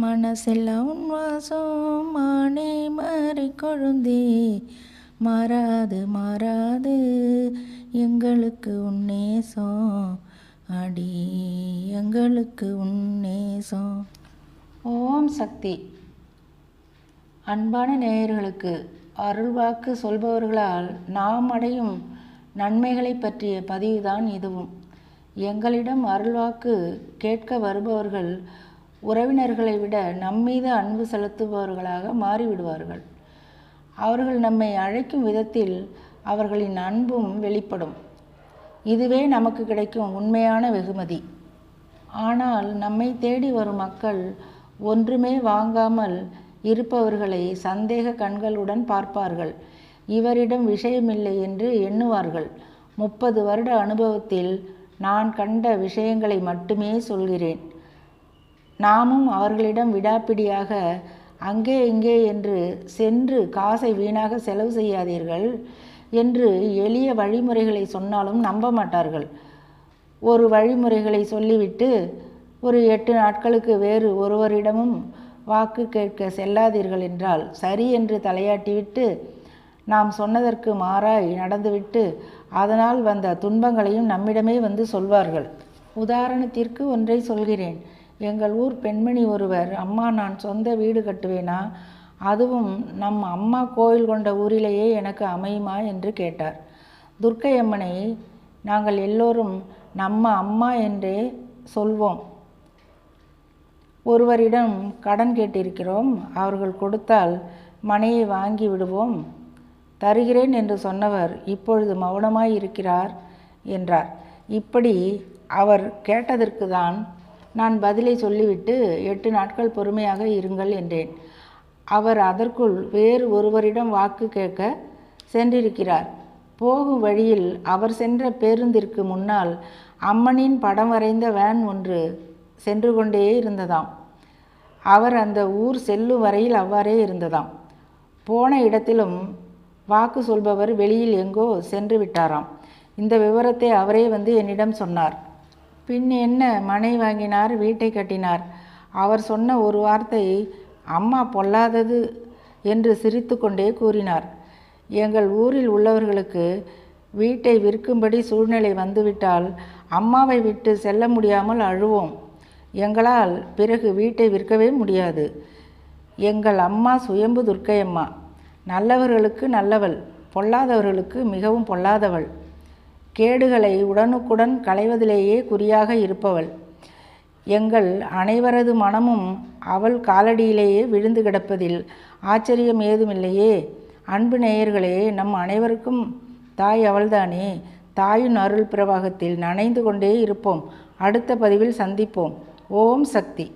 மனசெல்லாம் உன் வாசம் மானே மாறி கொழுந்தே. மாறாது மாறாது எங்களுக்கு உன்னேசம் அடி எங்களுக்கு உன்னேசம் ஓம் சக்தி. அன்பான நேயர்களுக்கு அருள்வாக்கு சொல்பவர்களால் நாம் அடையும் நன்மைகளை பற்றிய பதிவுதான் இதுவும். எங்களிடம் அருள்வாக்கு கேட்க வருபவர்கள் உறவினர்களை விட நம்மீது அன்பு செலுத்துபவர்களாக மாறிவிடுவார்கள். அவர்கள் நம்மை அழைக்கும் விதத்தில் அவர்களின் அன்பும் வெளிப்படும். இதுவே நமக்கு கிடைக்கும் உண்மையான வெகுமதி. ஆனால் நம்மை தேடி வரும் மக்கள் ஒன்றுமே வாங்காமல் இருப்பவர்களை சந்தேக கண்களுடன் பார்ப்பார்கள். இவரிடம் விஷயமில்லை என்று எண்ணுவார்கள். முப்பது வருட அனுபவத்தில் நான் கண்ட விஷயங்களை மட்டுமே சொல்கிறேன். நாமும் அவர்களிடம் விடாப்பிடியாக அங்கே இங்கே என்று சென்று காசை வீணாக செலவு செய்யாதீர்கள் என்று எளிய வழிமுறைகளை சொன்னாலும் நம்ப மாட்டார்கள். ஒரு வழிமுறைகளை சொல்லிவிட்டு ஒரு எட்டு நாட்களுக்கு வேறு ஒருவரிடமும் வாக்கு கேட்க செல்லாதீர்கள் என்றால் சரி என்று தலையாட்டிவிட்டு நாம் சொன்னதற்கு மாறாய் நடந்துவிட்டு அதனால் வந்த துன்பங்களையும் நம்மிடமே வந்து சொல்வார்கள். உதாரணத்திற்கு ஒன்றை சொல்கிறேன். எங்கள் ஊர் பெண்மணி ஒருவர் அம்மா நான் சொந்த வீடு கட்டுவேனா? அதுவும் நம் அம்மா கோயில் கொண்ட ஊரிலேயே எனக்கு அமையுமா? என்று கேட்டார். துர்க்கை அம்மனை நாங்கள் எல்லோரும் நம்ம அம்மா என்றே சொல்வோம். ஒருவரிடம் கடன் கேட்டிருக்கிறோம். அவர்கள் கொடுத்தால் மனையை வாங்கி விடுவோம். தருகிறேன் என்று சொன்னவர் இப்பொழுது மௌனமாய் இருக்கிறார் என்றார். இப்படி அவர் கேட்டதற்கு தான் நான் பதிலை சொல்லிவிட்டு எட்டு நாட்கள் பொறுமையாக இருங்கள் என்றேன். அவர் அதற்குள் வேறு ஒருவரிடம் வாக்கு கேட்க சென்றிருக்கிறார். போகும் வழியில் அவர் சென்ற பேருந்திற்கு முன்னால் அம்மனின் படம் வரைந்த வேன் ஒன்று சென்று கொண்டே இருந்ததாம். அவர் அந்த ஊர் செல்லும் வரையில் அவ்வாறே இருந்ததாம். போன இடத்திலும் வாக்கு சொல்பவர் வெளியில் எங்கோ சென்று விட்டாராம். இந்த விவரத்தை அவரே வந்து என்னிடம் சொன்னார். பின் என்ன மனை வாங்கினார் வீட்டை கட்டினார். அவர் சொன்ன ஒரு வார்த்தை அம்மா பொல்லாதது என்று சிரித்து கொண்டே கூறினார். எங்கள் ஊரில் உள்ளவர்களுக்கு வீட்டை விற்கும்படி சூழ்நிலை வந்துவிட்டால் அம்மாவை விட்டு செல்ல முடியாமல் அழுவோம். எங்களால் பிறகு வீட்டை விற்கவே முடியாது. எங்கள் அம்மா சுயம்பு துர்க்கையம்மா. நல்லவர்களுக்கு நல்லவள் பொல்லாதவர்களுக்கு மிகவும் பொல்லாதவள். கேடுகளை உடனுக்குடன் களைவதிலேயே குறியாக இருப்பவள். எங்கள் அனைவரது மனமும் அவள் காலடியிலேயே விழுந்து கிடப்பதில் ஆச்சரியம் ஏதுமில்லையே. அன்பு நேயர்களே நம் அனைவருக்கும் தாய் அவள்தானே. தாயின் அருள் பிரவாகத்தில் நனைந்து கொண்டே இருப்போம். அடுத்த பதிவில் சந்திப்போம். ஓம் சக்தி.